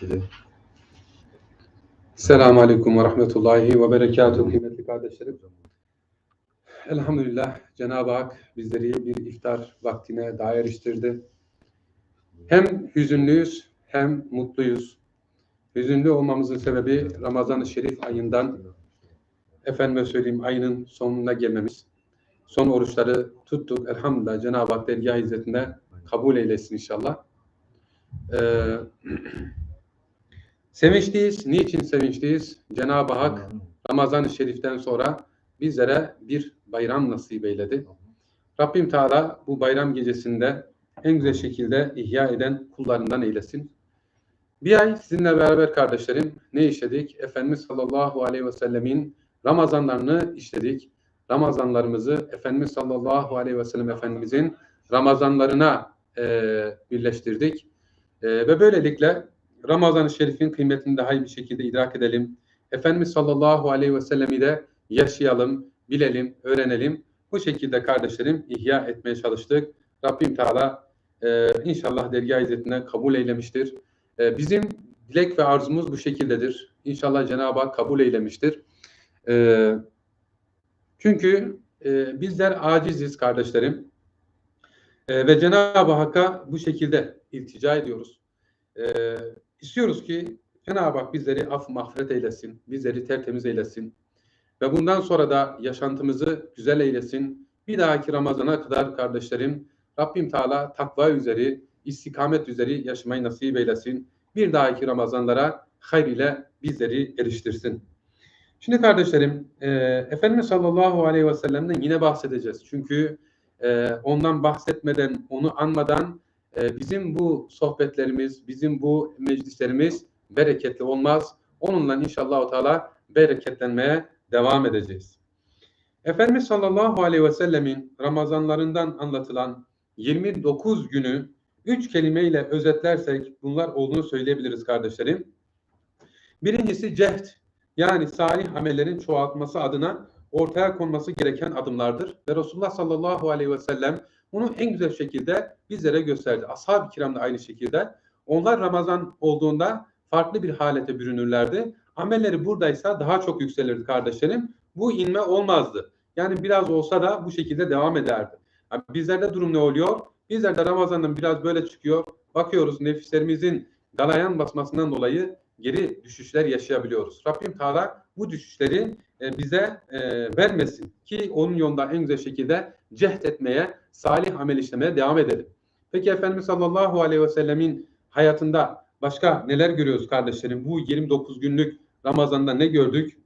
Gidelim. Selamun Aleyküm ve Rahmetullahi ve Berekatuhu kıymetli kardeşlerim. Elhamdülillah Cenab-ı Hak bizleri bir iftar vaktine daha eriştirdi. Hem hüzünlüyüz hem mutluyuz. Hüzünlü olmamızın sebebi Ramazan-ı Şerif ayından efendime söyleyeyim ayının sonuna gelmemiz. Son oruçları tuttuk. Elhamdülillah Cenab-ı Hak dergah izzetinde kabul eylesin inşallah. Ee, sevinçliyiz. Niçin sevinçliyiz? Cenab-ı Hak Ramazan-ı Şerif'ten sonra bizlere bir bayram nasip eyledi. Rabbim Teala bu bayram gecesinde en güzel şekilde ihya eden kullarından eylesin. Bir ay sizinle beraber kardeşlerim ne işledik? Efendimiz sallallahu aleyhi ve sellemin Ramazanlarını işledik. Ramazanlarımızı Efendimiz sallallahu aleyhi ve sellem Efendimizin Ramazanlarına e, birleştirdik. E, ve böylelikle Ramazan-ı Şerif'in kıymetini daha iyi bir şekilde idrak edelim. Efendimiz sallallahu aleyhi ve sellemi de yaşayalım, bilelim, öğrenelim. Bu şekilde kardeşlerim ihya etmeye çalıştık. Rabbim Teala e, inşallah dergah izzetinden kabul eylemiştir. E, bizim dilek ve arzumuz bu şekildedir. İnşallah Cenab-ı Hak kabul eylemiştir. E, çünkü e, bizler aciziz kardeşlerim. E, ve Cenab-ı Hakk'a bu şekilde iltica ediyoruz. E, istiyoruz ki Cenab-ı Hak bizleri af mağfiret eylesin, bizleri tertemiz eylesin. Ve bundan sonra da yaşantımızı güzel eylesin. Bir dahaki Ramazan'a kadar kardeşlerim Rabbim Teala takva üzeri, istikamet üzeri yaşamayı nasip eylesin. Bir dahaki Ramazanlara hayır ile bizleri eriştirsin. Şimdi kardeşlerim, e, Efendimiz sallallahu aleyhi ve sellem'den yine bahsedeceğiz. Çünkü e, ondan bahsetmeden, onu anmadan e, bizim bu sohbetlerimiz, bizim bu meclislerimiz bereketli olmaz. Onunla inşallah Teala bereketlenmeye devam edeceğiz. Efendimiz sallallahu aleyhi ve sellemin Ramazanlarından anlatılan 29 günü üç kelimeyle özetlersek bunlar olduğunu söyleyebiliriz kardeşlerim. Birincisi cehd yani salih amellerin çoğaltması adına ortaya konması gereken adımlardır. Ve Resulullah sallallahu aleyhi ve sellem bunu en güzel şekilde bizlere gösterdi. Ashab-ı kiram da aynı şekilde. Onlar Ramazan olduğunda farklı bir halete bürünürlerdi. Amelleri buradaysa daha çok yükselirdi kardeşlerim. Bu inme olmazdı. Yani biraz olsa da bu şekilde devam ederdi. Yani bizlerde durum ne oluyor? Bizler de Ramazan'dan biraz böyle çıkıyor. Bakıyoruz nefislerimizin galayan basmasından dolayı geri düşüşler yaşayabiliyoruz. Rabbim Teala bu düşüşleri e, bize e, vermesin ki onun yolunda en güzel şekilde cehd etmeye, salih amel işlemeye devam edelim. Peki Efendimiz sallallahu aleyhi ve sellemin hayatında başka neler görüyoruz kardeşlerim? Bu 29 günlük Ramazan'da ne gördük?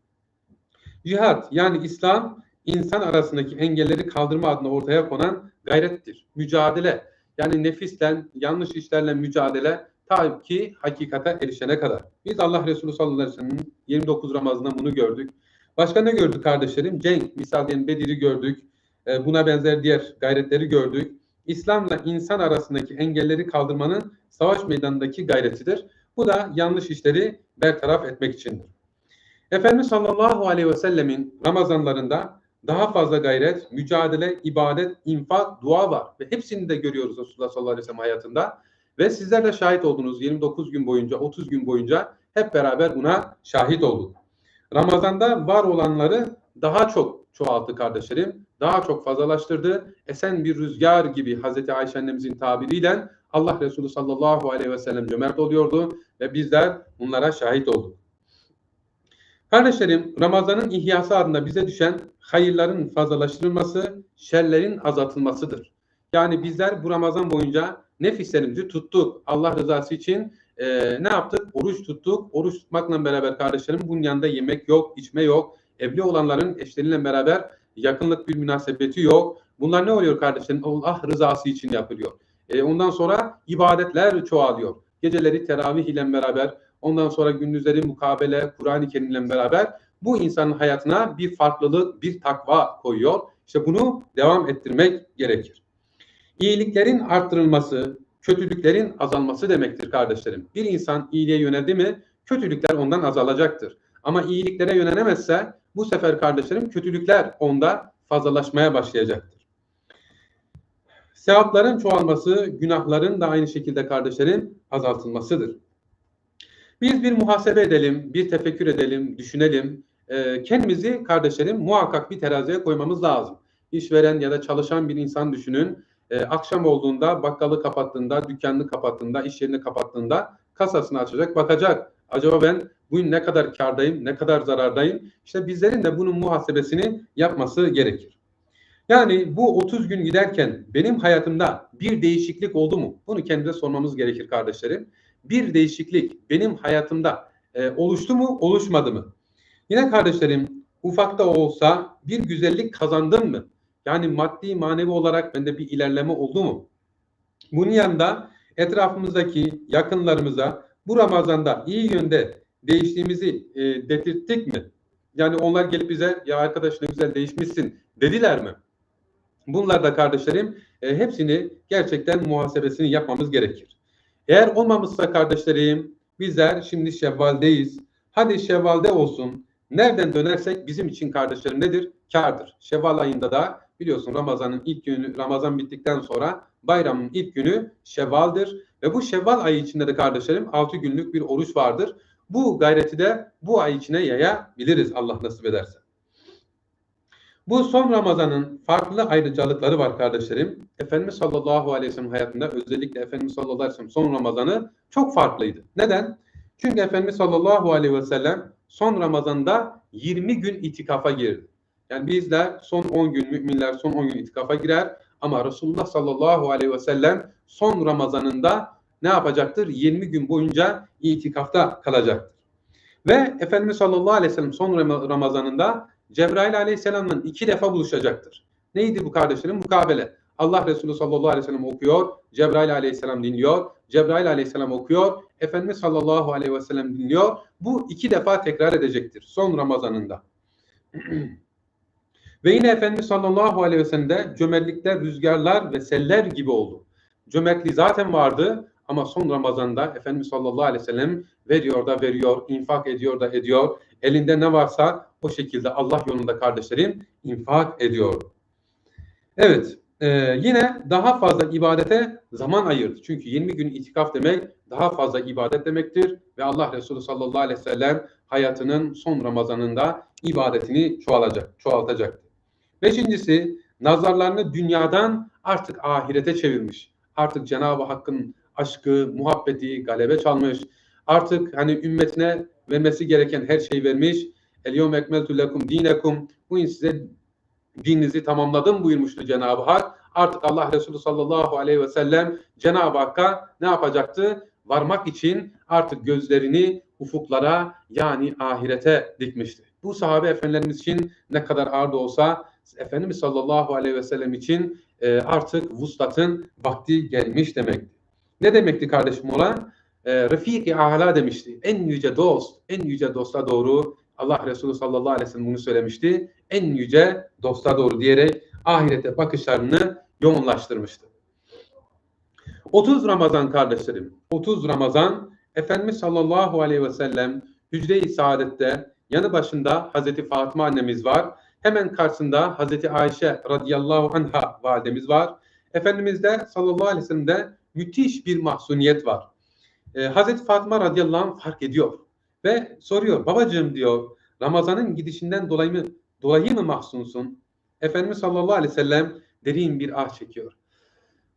Cihat yani İslam insan arasındaki engelleri kaldırma adına ortaya konan gayrettir. Mücadele yani nefisle, yanlış işlerle mücadele ta ki hakikate erişene kadar. Biz Allah Resulü sallallahu aleyhi ve sellem'in 29 Ramazan'da bunu gördük. Başka ne gördük kardeşlerim? Cenk, misal diyelim Bedir'i gördük. E, buna benzer diğer gayretleri gördük. İslam'la insan arasındaki engelleri kaldırmanın savaş meydanındaki gayretidir. Bu da yanlış işleri bertaraf etmek içindir. Efendimiz sallallahu aleyhi ve sellemin Ramazanlarında daha fazla gayret, mücadele, ibadet, infak, dua var. Ve hepsini de görüyoruz Resulullah sallallahu aleyhi ve sellem hayatında. Ve sizler de şahit oldunuz 29 gün boyunca, 30 gün boyunca hep beraber buna şahit olduk. Ramazanda var olanları daha çok çoğalttı kardeşlerim. Daha çok fazlalaştırdı. Esen bir rüzgar gibi Hazreti Ayşe annemizin tabiriyle Allah Resulü sallallahu aleyhi ve sellem cömert oluyordu ve bizler bunlara şahit olduk. Kardeşlerim Ramazan'ın ihyası adına bize düşen hayırların fazlalaştırılması, şerlerin azaltılmasıdır. Yani bizler bu Ramazan boyunca nefislerimizi tuttuk. Allah rızası için e, ne yaptık? Oruç tuttuk. Oruç tutmakla beraber kardeşlerim bunun yanında yemek yok, içme yok. Evli olanların eşleriyle beraber yakınlık bir münasebeti yok. Bunlar ne oluyor kardeşlerim? Allah rızası için yapılıyor. E, ondan sonra ibadetler çoğalıyor. Geceleri teravih ile beraber, ondan sonra gündüzleri mukabele, Kur'an-ı Kerim ile beraber bu insanın hayatına bir farklılık, bir takva koyuyor. İşte bunu devam ettirmek gerekir. İyiliklerin arttırılması, kötülüklerin azalması demektir kardeşlerim. Bir insan iyiliğe yöneldi mi kötülükler ondan azalacaktır. Ama iyiliklere yönelemezse bu sefer kardeşlerim kötülükler onda fazlalaşmaya başlayacaktır. Sevapların çoğalması, günahların da aynı şekilde kardeşlerim azaltılmasıdır. Biz bir muhasebe edelim, bir tefekkür edelim, düşünelim. Ee, kendimizi kardeşlerim muhakkak bir teraziye koymamız lazım. İşveren ya da çalışan bir insan düşünün. Ee, akşam olduğunda bakkalı kapattığında, dükkanını kapattığında, iş yerini kapattığında kasasını açacak, bakacak. Acaba ben bugün ne kadar kardayım, ne kadar zarardayım? İşte bizlerin de bunun muhasebesini yapması gerekir. Yani bu 30 gün giderken benim hayatımda bir değişiklik oldu mu? Bunu kendimize sormamız gerekir kardeşlerim. Bir değişiklik benim hayatımda e, oluştu mu, oluşmadı mı? Yine kardeşlerim ufak da olsa bir güzellik kazandım mı? Yani maddi manevi olarak bende bir ilerleme oldu mu? Bunun yanında etrafımızdaki yakınlarımıza bu Ramazan'da iyi yönde değiştiğimizi e, dedirttik mi? Yani onlar gelip bize ya arkadaş ne güzel değişmişsin dediler mi? Bunlar da kardeşlerim e, hepsini gerçekten muhasebesini yapmamız gerekir. Eğer olmamışsa kardeşlerim bizler şimdi Şevval'deyiz. Hadi Şevval'de olsun. Nereden dönersek bizim için kardeşlerim nedir? Kardır. Şevval ayında da biliyorsun Ramazan'ın ilk günü Ramazan bittikten sonra bayramın ilk günü Şevval'dir ve bu Şevval ayı içinde de kardeşlerim 6 günlük bir oruç vardır. Bu gayreti de bu ay içine yayabiliriz Allah nasip ederse. Bu son Ramazan'ın farklı ayrıcalıkları var kardeşlerim. Efendimiz sallallahu aleyhi ve sellem hayatında özellikle Efendimiz sallallahu aleyhi ve sellem son Ramazan'ı çok farklıydı. Neden? Çünkü Efendimiz sallallahu aleyhi ve sellem son Ramazan'da 20 gün itikafa girdi. Yani bizler son 10 gün müminler son 10 gün itikafa girer ama Resulullah sallallahu aleyhi ve sellem son Ramazan'ında ne yapacaktır? 20 gün boyunca itikafta kalacaktır. Ve Efendimiz sallallahu aleyhi ve sellem son Ramazan'ında Cebrail aleyhisselamla iki defa buluşacaktır. Neydi bu kardeşlerim? Mukabele. Allah Resulü sallallahu aleyhi ve sellem okuyor, Cebrail aleyhisselam dinliyor, Cebrail aleyhisselam okuyor, Efendimiz sallallahu aleyhi ve sellem dinliyor. Bu iki defa tekrar edecektir son Ramazanında. ve yine Efendimiz sallallahu aleyhi ve sellem de cömertlikler, rüzgarlar ve seller gibi oldu. Cömertliği zaten vardı ama son Ramazan'da Efendimiz sallallahu aleyhi ve sellem veriyor da veriyor, infak ediyor da ediyor. Elinde ne varsa o şekilde Allah yolunda kardeşlerim infak ediyor. Evet, e, yine daha fazla ibadete zaman ayırdı. Çünkü 20 gün itikaf demek daha fazla ibadet demektir ve Allah Resulü sallallahu aleyhi ve sellem hayatının son Ramazanında ibadetini çoğalacak, çoğaltacaktı. Beşincisi, nazarlarını dünyadan artık ahirete çevirmiş. Artık Cenab-ı Hakk'ın aşkı, muhabbeti galebe çalmış. Artık hani ümmetine vermesi gereken her şeyi vermiş. Elyum ekmeltu lekum dinekum. Bu size dininizi tamamladım buyurmuştu Cenab-ı Hak. Artık Allah Resulü sallallahu aleyhi ve sellem Cenab-ı Hakk'a ne yapacaktı? Varmak için artık gözlerini ufuklara yani ahirete dikmişti. Bu sahabe efendilerimiz için ne kadar ağır da olsa Efendimiz sallallahu aleyhi ve sellem için e, artık vuslatın vakti gelmiş demekti. Ne demekti kardeşim olan? E, Refik-i Ala demişti. En yüce dost, en yüce dosta doğru Allah Resulü sallallahu aleyhi ve sellem bunu söylemişti. En yüce dosta doğru diyerek ahirete bakışlarını yoğunlaştırmıştı. 30 Ramazan kardeşlerim, 30 Ramazan Efendimiz sallallahu aleyhi ve sellem Hücre-i Saadet'te yanı başında Hazreti Fatıma annemiz var. Hemen karşısında Hazreti Ayşe radıyallahu anha validemiz var. Efendimiz de sallallahu aleyhi ve sellem'de müthiş bir mahzuniyet var. Ee, Hazreti Fatıma radıyallahu anh fark ediyor ve soruyor babacığım diyor Ramazan'ın gidişinden dolayı mı, dolayı mı mahzunsun? Efendimiz sallallahu aleyhi ve sellem derin bir ah çekiyor.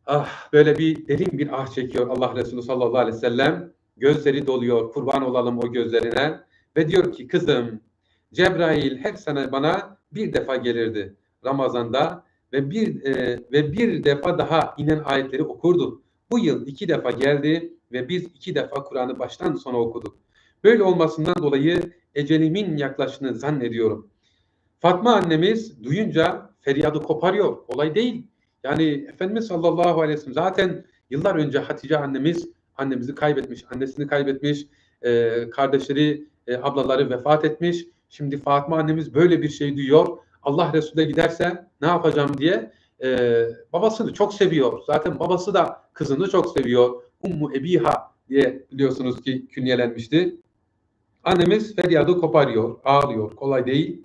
Ah böyle bir derin bir ah çekiyor Allah Resulü sallallahu aleyhi ve sellem. Gözleri doluyor kurban olalım o gözlerine ve diyor ki kızım Cebrail her sene bana bir defa gelirdi Ramazan'da ve bir e, ve bir defa daha inen ayetleri okurdu. Bu yıl iki defa geldi ve biz iki defa Kur'an'ı baştan sona okuduk. Böyle olmasından dolayı ecelimin yaklaşını zannediyorum. Fatma annemiz duyunca feryadı koparıyor. Olay değil. Yani Efendimiz sallallahu aleyhi ve sellem zaten yıllar önce Hatice annemiz annemizi kaybetmiş, annesini kaybetmiş, e, kardeşleri, e, ablaları vefat etmiş. Şimdi Fatma annemiz böyle bir şey duyuyor. Allah Resulü'ne giderse ne yapacağım diye e, babasını çok seviyor. Zaten babası da kızını çok seviyor. Ummu Ebiha diye biliyorsunuz ki künyelenmişti. Annemiz feryadı koparıyor, ağlıyor. Kolay değil.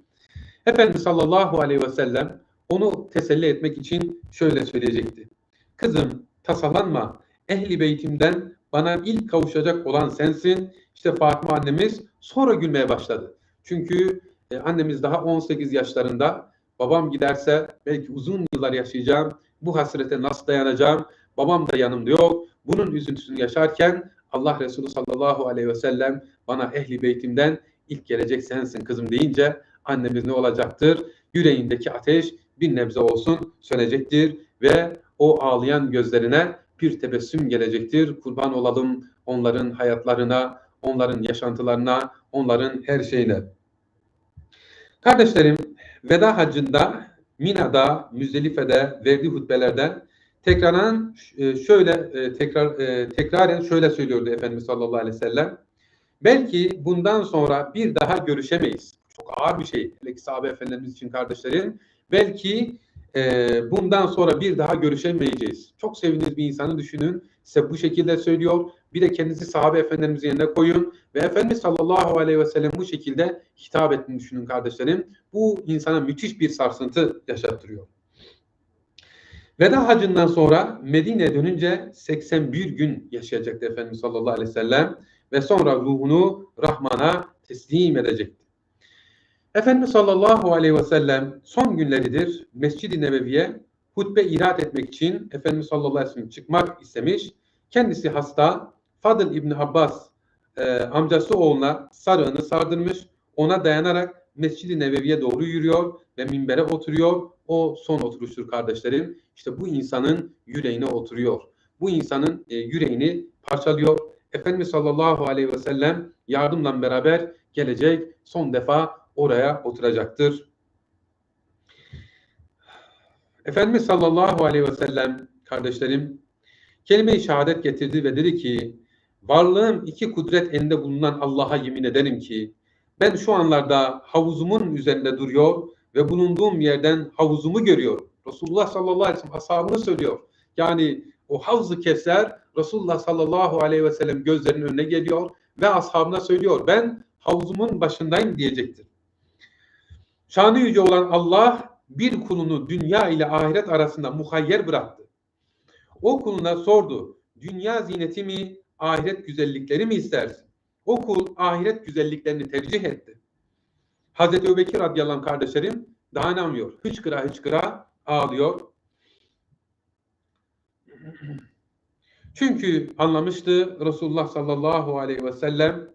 Efendimiz sallallahu aleyhi ve sellem onu teselli etmek için şöyle söyleyecekti. Kızım tasalanma. Ehli beytimden Bana ilk kavuşacak olan sensin. İşte Fatıma annemiz sonra gülmeye başladı. Çünkü e, annemiz daha 18 yaşlarında. Babam giderse belki uzun yıllar yaşayacağım. Bu hasrete nasıl dayanacağım? Babam da yanımda yok. Bunun üzüntüsünü yaşarken Allah Resulü sallallahu aleyhi ve sellem bana ehli beytimden ilk gelecek sensin kızım deyince annemiz ne olacaktır? Yüreğindeki ateş bir nebze olsun sönecektir ve o ağlayan gözlerine bir tebessüm gelecektir. Kurban olalım onların hayatlarına, onların yaşantılarına, onların her şeyine. Kardeşlerim, veda hacında, Mina'da, Müzdelife'de verdiği hutbelerde tekraren e, şöyle e, tekrar e, tekraren şöyle söylüyordu Efendimiz sallallahu aleyhi ve sellem. Belki bundan sonra bir daha görüşemeyiz. Çok ağır bir şey. Hele ki sahabe efendimiz için kardeşlerim. Belki e, bundan sonra bir daha görüşemeyeceğiz. Çok sevdiğiniz bir insanı düşünün. Size bu şekilde söylüyor. Bir de kendinizi sahabe efendilerimizin yerine koyun. Ve Efendimiz sallallahu aleyhi ve sellem bu şekilde hitap ettiğini düşünün kardeşlerim. Bu insana müthiş bir sarsıntı yaşattırıyor. Veda hacından sonra Medine'ye dönünce 81 gün yaşayacaktı Efendimiz sallallahu aleyhi ve sellem ve sonra ruhunu Rahman'a teslim edecekti. Efendimiz sallallahu aleyhi ve sellem son günleridir Mescid-i Nebevi'ye hutbe irat etmek için Efendimiz sallallahu aleyhi ve sellem çıkmak istemiş. Kendisi hasta. Fadıl İbni Abbas e, amcası oğluna sarığını sardırmış. Ona dayanarak Mescid-i Nebevi'ye doğru yürüyor ve minbere oturuyor. O son oturuştur kardeşlerim. İşte bu insanın yüreğine oturuyor. Bu insanın e, yüreğini parçalıyor. Efendimiz sallallahu aleyhi ve sellem yardımla beraber gelecek son defa oraya oturacaktır. Efendimiz sallallahu aleyhi ve sellem kardeşlerim kelime-i şehadet getirdi ve dedi ki varlığım iki kudret elinde bulunan Allah'a yemin ederim ki ben şu anlarda havuzumun üzerinde duruyor ve bulunduğum yerden havuzumu görüyorum. Resulullah sallallahu aleyhi ve sellem ashabını söylüyor. Yani o havzu keser Resulullah sallallahu aleyhi ve sellem gözlerinin önüne geliyor ve ashabına söylüyor. Ben havuzumun başındayım diyecektir. Şanı yüce olan Allah bir kulunu dünya ile ahiret arasında muhayyer bıraktı. O kuluna sordu. Dünya zineti mi, ahiret güzellikleri mi istersin? O kul ahiret güzelliklerini tercih etti. Hazreti Ebubekir radıyallahu anh kardeşlerim dayanamıyor. Hıçkıra hıçkıra ağlıyor. Çünkü anlamıştı Resulullah sallallahu aleyhi ve sellem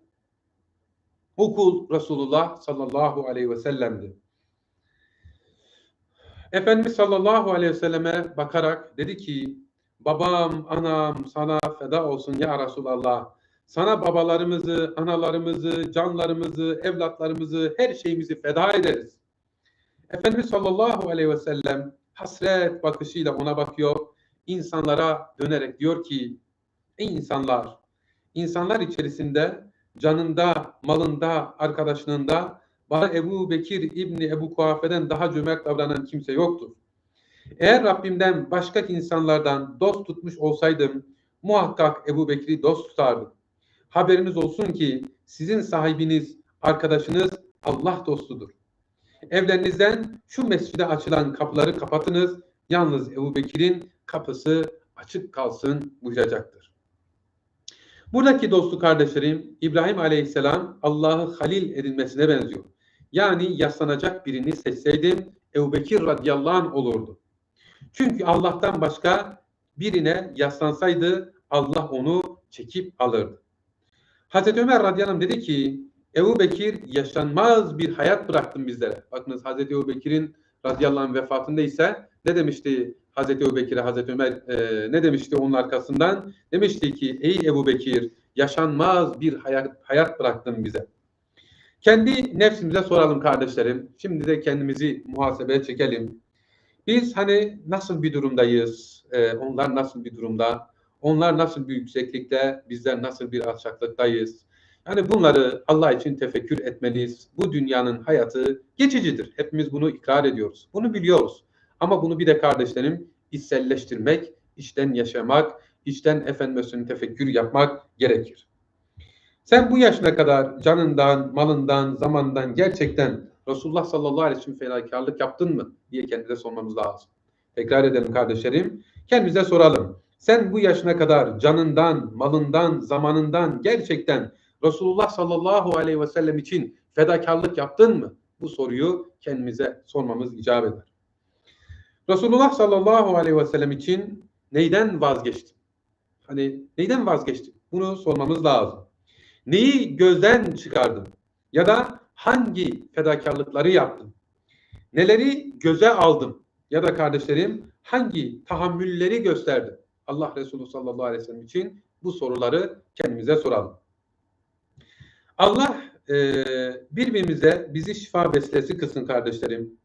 o kul Resulullah sallallahu aleyhi ve sellem'di. Efendimiz sallallahu aleyhi ve selleme bakarak dedi ki babam, anam sana feda olsun ya Resulallah. Sana babalarımızı, analarımızı, canlarımızı, evlatlarımızı, her şeyimizi feda ederiz. Efendimiz sallallahu aleyhi ve sellem hasret bakışıyla ona bakıyor. İnsanlara dönerek diyor ki ey insanlar, insanlar içerisinde canında, malında, arkadaşlığında bana Ebu Bekir İbni Ebu Kuafe'den daha cömert davranan kimse yoktur. Eğer Rabbimden başka insanlardan dost tutmuş olsaydım muhakkak Ebu Bekir'i dost tutardım. Haberiniz olsun ki sizin sahibiniz, arkadaşınız Allah dostudur. Evlerinizden şu mescide açılan kapıları kapatınız. Yalnız Ebu Bekir'in kapısı açık kalsın buyuracaktır. Buradaki dostu kardeşlerim İbrahim Aleyhisselam Allah'ı halil edilmesine benziyor. Yani yaslanacak birini seçseydim Ebu Bekir radıyallahu anh olurdu. Çünkü Allah'tan başka birine yaslansaydı Allah onu çekip alırdı. Hazreti Ömer radıyallahu dedi ki Ebu Bekir yaşanmaz bir hayat bıraktın bizlere. Bakınız Hazreti Ebu Bekir'in radıyallahu anh vefatında ise ne demişti Hazreti Ebu Bekir'e Hazreti Ömer e, ne demişti onun arkasından? Demişti ki ey Ebu Bekir yaşanmaz bir hayat, hayat bıraktın bize. Kendi nefsimize soralım kardeşlerim. Şimdi de kendimizi muhasebeye çekelim. Biz hani nasıl bir durumdayız? Ee, onlar nasıl bir durumda? Onlar nasıl bir yükseklikte? Bizler nasıl bir alçaklıktayız? Yani bunları Allah için tefekkür etmeliyiz. Bu dünyanın hayatı geçicidir. Hepimiz bunu ikrar ediyoruz. Bunu biliyoruz. Ama bunu bir de kardeşlerim içselleştirmek, içten yaşamak, içten efendimizin tefekkür yapmak gerekir. Sen bu yaşına kadar canından, malından, zamandan gerçekten Resulullah sallallahu aleyhi ve sellem fedakarlık yaptın mı diye kendimize sormamız lazım. Tekrar edelim kardeşlerim. Kendimize soralım. Sen bu yaşına kadar canından, malından, zamanından gerçekten Resulullah sallallahu aleyhi ve sellem için fedakarlık yaptın mı? Bu soruyu kendimize sormamız icap eder. Resulullah sallallahu aleyhi ve sellem için neyden vazgeçtin? Hani neyden vazgeçtin? Bunu sormamız lazım. Neyi gözden çıkardın? Ya da hangi fedakarlıkları yaptın? Neleri göze aldın? Ya da kardeşlerim hangi tahammülleri gösterdin? Allah Resulü sallallahu aleyhi ve sellem için bu soruları kendimize soralım. Allah e, birbirimize bizi şifa vesilesi kılsın kardeşlerim.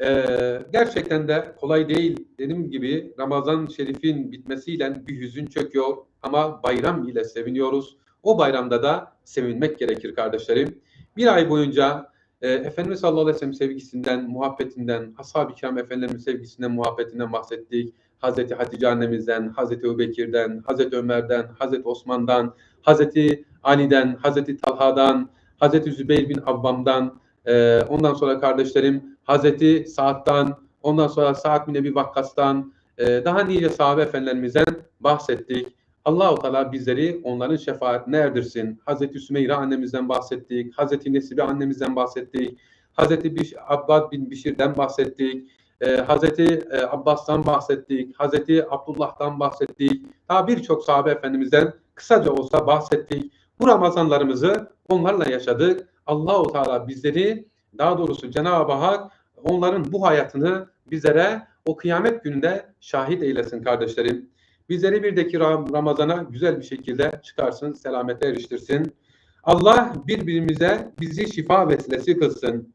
E, gerçekten de kolay değil. Dediğim gibi Ramazan Şerif'in bitmesiyle bir hüzün çöküyor ama bayram ile seviniyoruz. O bayramda da sevinmek gerekir kardeşlerim. Bir ay boyunca e, Efendimiz sallallahu aleyhi ve sellem sevgisinden, muhabbetinden, ashab-ı kiram efendilerin sevgisinden, muhabbetinden bahsettik. Hazreti Hatice annemizden, Hazreti Ebubekir'den, Hazreti Ömer'den, Hazreti Osman'dan, Hazreti Ali'den, Hazreti Talha'dan, Hazreti Zübeyir bin Avvam'dan, e, ondan sonra kardeşlerim Hazreti Sa'd'dan, ondan sonra Sa'd bin Ebi Vakkas'tan, e, daha nice sahabe efendilerimizden bahsettik. Allahu Teala bizleri onların şefaatine erdirsin. Hazreti Sümeyre annemizden bahsettik. Hazreti Nesibe annemizden bahsettik. Hazreti Biş Abbad bin Bişir'den bahsettik. Ee, Hazreti e, Abbas'tan bahsettik. Hazreti Abdullah'tan bahsettik. Daha birçok sahabe efendimizden kısaca olsa bahsettik. Bu Ramazanlarımızı onlarla yaşadık. Allahu Teala bizleri daha doğrusu Cenab-ı Hak onların bu hayatını bizlere o kıyamet gününde şahit eylesin kardeşlerim. Bizleri birdeki Ramazan'a güzel bir şekilde çıkarsın, selamete eriştirsin. Allah birbirimize bizi şifa vesilesi kılsın.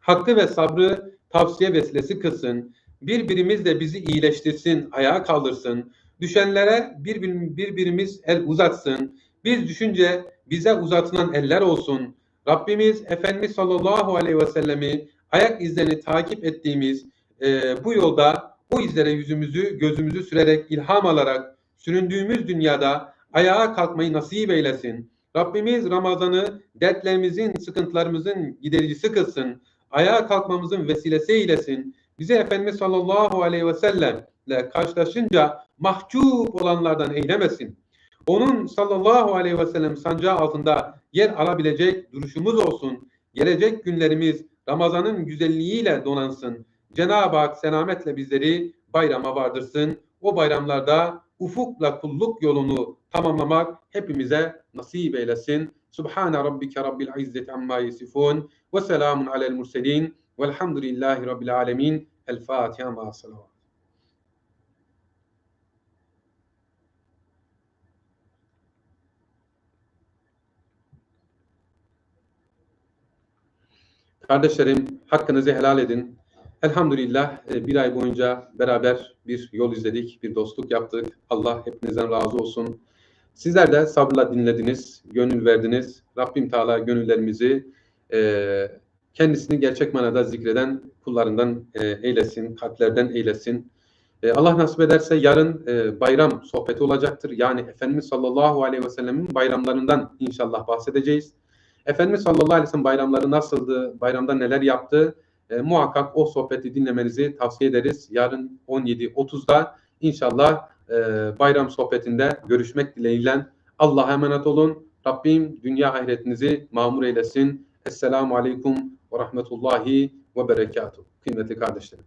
Hakkı ve sabrı tavsiye vesilesi kılsın. Birbirimiz de bizi iyileştirsin, ayağa kaldırsın. Düşenlere bir, birbirimiz el uzatsın. Biz düşünce bize uzatılan eller olsun. Rabbimiz Efendimiz sallallahu aleyhi ve sellemi ayak izlerini takip ettiğimiz e, bu yolda o izlere yüzümüzü, gözümüzü sürerek ilham alarak süründüğümüz dünyada ayağa kalkmayı nasip eylesin. Rabbimiz Ramazan'ı dertlerimizin, sıkıntılarımızın gidericisi kılsın. Ayağa kalkmamızın vesilesi eylesin. Bizi Efendimiz sallallahu aleyhi ve sellemle karşılaşınca mahcup olanlardan eylemesin. Onun sallallahu aleyhi ve sellem sancağı altında yer alabilecek duruşumuz olsun. Gelecek günlerimiz Ramazan'ın güzelliğiyle donansın. Cenab-ı Hak selametle bizleri bayrama vardırsın. O bayramlarda ufukla kulluk yolunu tamamlamak hepimize nasip eylesin. Subhane rabbike rabbil izzeti amma yasifun ve selamun alel murselin velhamdülillahi rabbil alemin. El Fatiha ma salavat. Kardeşlerim hakkınızı helal edin. Elhamdülillah e, bir ay boyunca beraber bir yol izledik, bir dostluk yaptık. Allah hepinizden razı olsun. Sizler de sabırla dinlediniz, gönül verdiniz. Rabbim Teala gönüllerimizi e, kendisini gerçek manada zikreden kullarından e, eylesin, kalplerden eylesin. Allah nasip ederse yarın bayram sohbeti olacaktır. Yani Efendimiz sallallahu aleyhi ve sellemin bayramlarından inşallah bahsedeceğiz. Efendimiz sallallahu aleyhi ve sellem bayramları nasıldı, bayramda neler yaptı? E, muhakkak o sohbeti dinlemenizi tavsiye ederiz. Yarın 17.30'da inşallah e, bayram sohbetinde görüşmek dileğiyle Allah'a emanet olun. Rabbim dünya ahiretinizi mamur eylesin. Esselamu Aleyküm ve Rahmetullahi ve Berekatuhu. Kıymetli kardeşlerim.